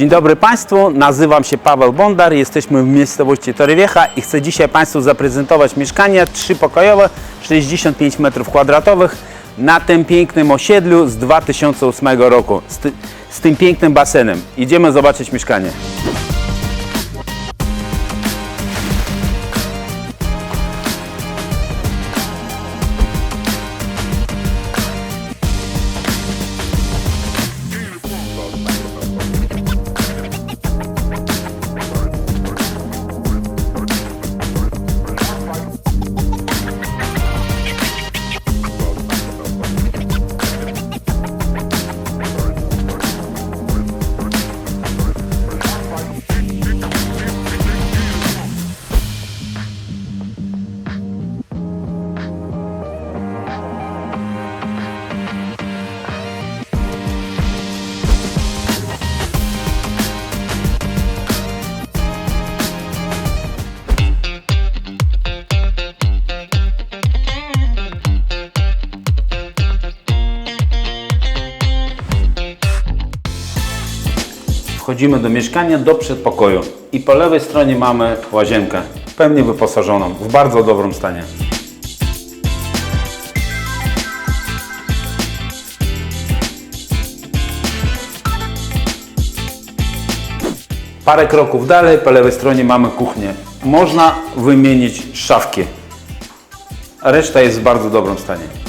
Dzień dobry Państwu, nazywam się Paweł Bondar, jesteśmy w miejscowości Torrevieja i chcę dzisiaj Państwu zaprezentować mieszkanie trzypokojowe, 65 m2 na tym pięknym osiedlu z 2008 roku, z, ty, z tym pięknym basenem. Idziemy zobaczyć mieszkanie. Wchodzimy do mieszkania, do przedpokoju i po lewej stronie mamy łazienkę, pełnie wyposażoną, w bardzo dobrym stanie. Parę kroków dalej, po lewej stronie mamy kuchnię. Można wymienić szafki. Reszta jest w bardzo dobrym stanie.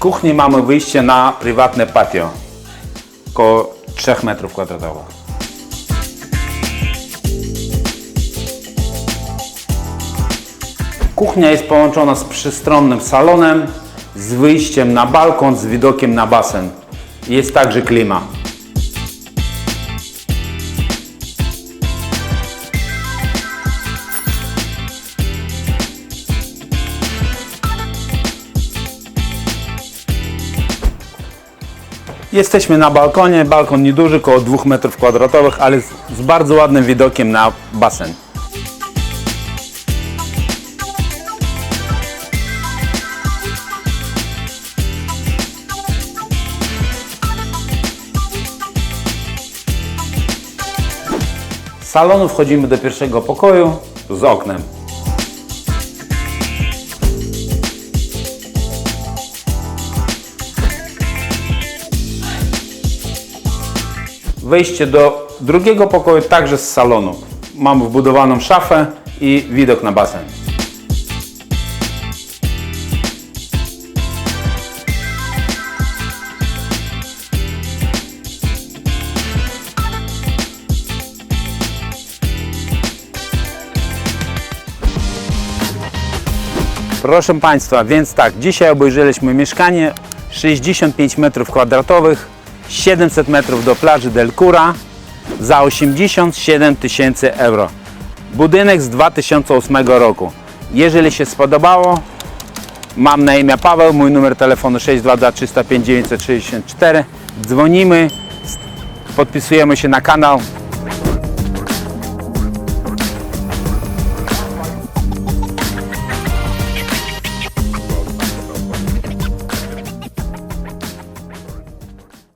Kuchni mamy wyjście na prywatne patio. Około 3 metrów kwadratowych. Kuchnia jest połączona z przystronnym salonem, z wyjściem na balkon, z widokiem na basen. Jest także klima. Jesteśmy na balkonie, balkon nieduży, około 2 metrów kwadratowych, ale z, z bardzo ładnym widokiem na basen. Z salonu wchodzimy do pierwszego pokoju z oknem. Wejście do drugiego pokoju także z salonu. Mamy wbudowaną szafę i widok na basen. Proszę Państwa, więc tak, dzisiaj obejrzeliśmy mieszkanie 65 m2, 700 metrów do plaży Del Cura za 87 tysięcy euro. Budynek z 2008 roku. Jeżeli się spodobało, mam na imię Paweł, mój numer telefonu 622 305 964. Dzwonimy, podpisujemy się na kanał